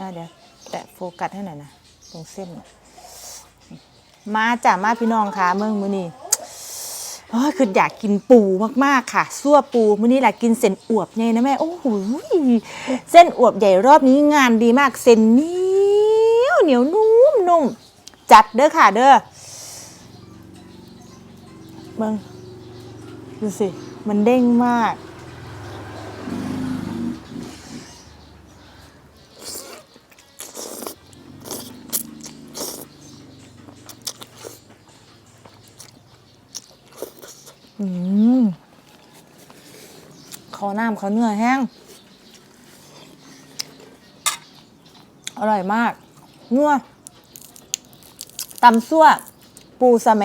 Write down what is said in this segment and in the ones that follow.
อะเดี๋ยวแตะโฟกัสให้หน่อยนะตรงเส้นน่ะมาจ้ะมาพี่น้องค่ะเมืองมือนี้โอ้ยคืออยากกินปูมากๆค่ะซั่วปูมื้อนี้แหละกินเส้นอวบไงนะแม่โอ้โหเส้นอวบใหญ่รอบนี้งานดีมากเส้นเหนียวเหนียวนุ่มนุ่มจัดเด้อค่ะเด้อเมืองดูสิมันเด้งมาก อืมขอน้ำขอเนื้อแห้ง อร่อยมาก นัวตำซั่ว ปูสะแสม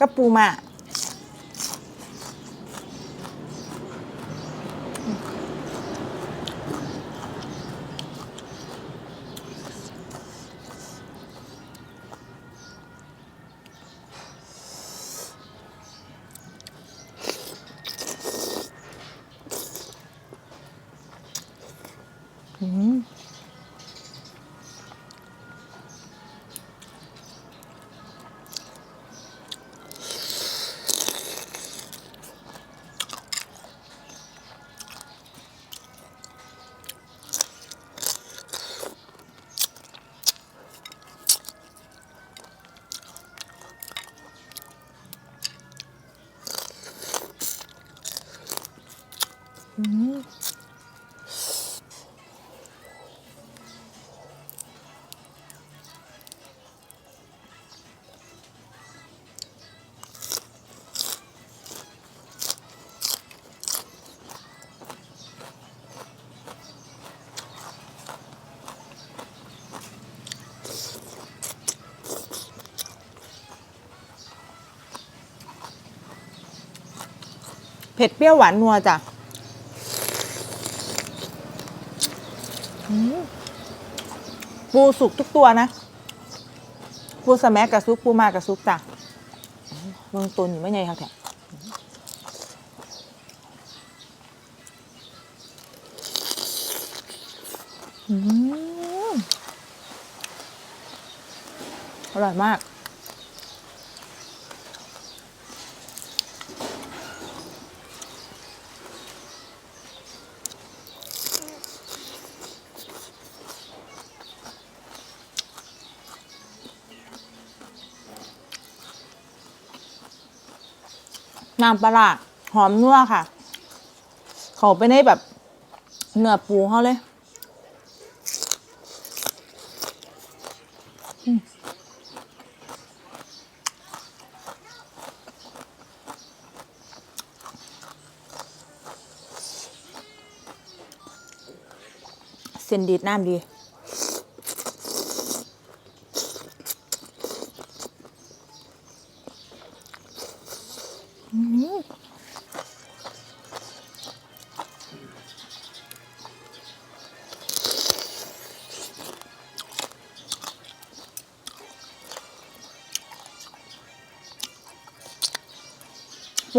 กับปูมะ เผ็ดเปรี้ยวหวานนัวจ้ะอืม ปูสุกทุกตัวนะ ปูสแมักกับซุปปูมากับซุปจ้ะเมืองตุนอยู่ไม่ไงครับแถอร่อยมาก น้ำปลาหอมนัวค่ะ เขาไปในแบบเนื้อปูเขาเลยเส้นดีดน้ำดี ป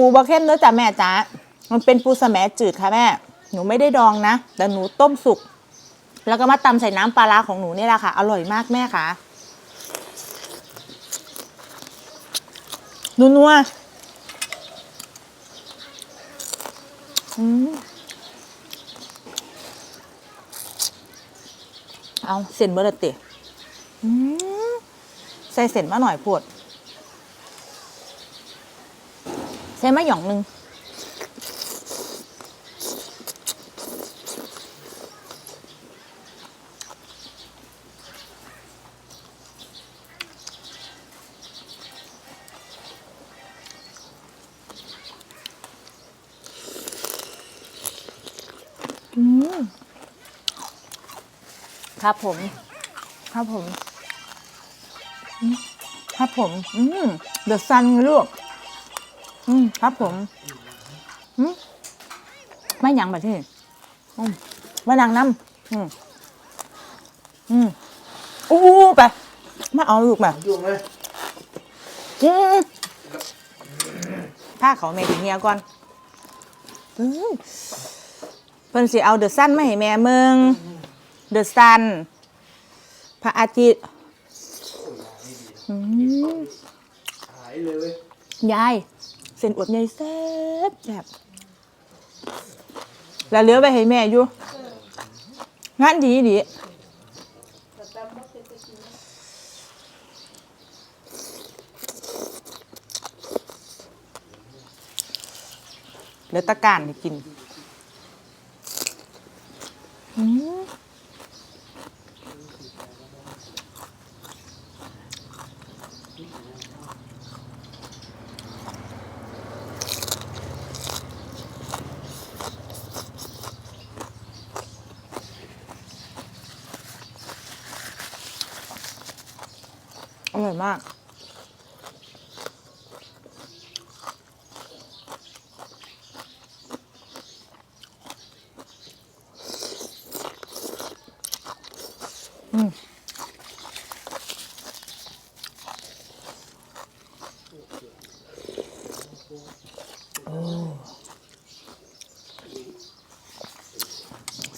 ูบะเข้มเนื้อจ้ะแม่จ๋ามันเป็นปูสแหมจืดค่ะแม่ หนูไม่ได้ดองนะ แต่หนูต้มสุก แล้วก็มาตำใส่น้ำปลาร้าของหนูนี่แหละค่ะ อร่อยมากแม่ค่ะนัวนัวอืม เอาเส้นเบอร์ละเตะใส่เส้นมาหน่อยปวด ใส่มาหย่องหนึ่ง ครับผม ครับผม ครับผม อืมเดือะซันลูก อืมครับผม อืมไม่ยังแบบที่อืมมานางน้ำอืมอืมอู้ไปมาเอาลูกมายุ่เลยอืมผ้าเขาแม่ถึงเฮียก่อนอืมเพิ่นสิเอาเดือะสั้นมาให้แม่เมือง เดอะซัน พระอาทิตย์อืมหายเลยเว้ยยาย เส้นอวดใหญ่แซ่บแซ่บแล้วเหลือไว้ให้แม่อยู่งานดีดีเหลือตะการให้กิน อืม ร่อยมาก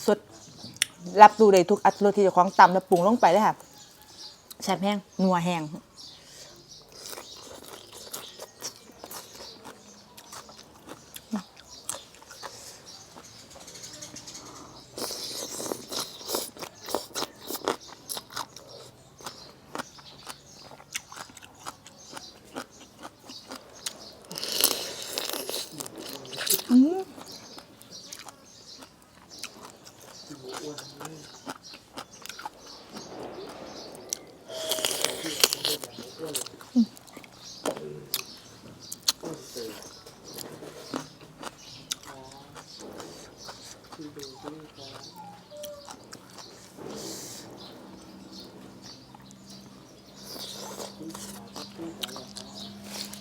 สดรับดูได้ทุกอัตรสที่จะของตำแล้วปรุงลงไปเลยค่ะ แซ่บแห้งนัวแห้ง จ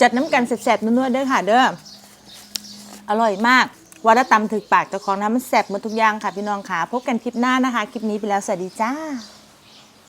ัดน้ำกันแสบๆนัวๆเด้อค่ะเด้อ อร่อยมากว่าถ้าตำถึกปากเจ้าของน้ำมันแสบหมดทุกอย่างค่ะพี่น้องค่ะ พบกันคลิปหน้านะคะ คลิปนี้ไปแล้ว สวัสดีจ้า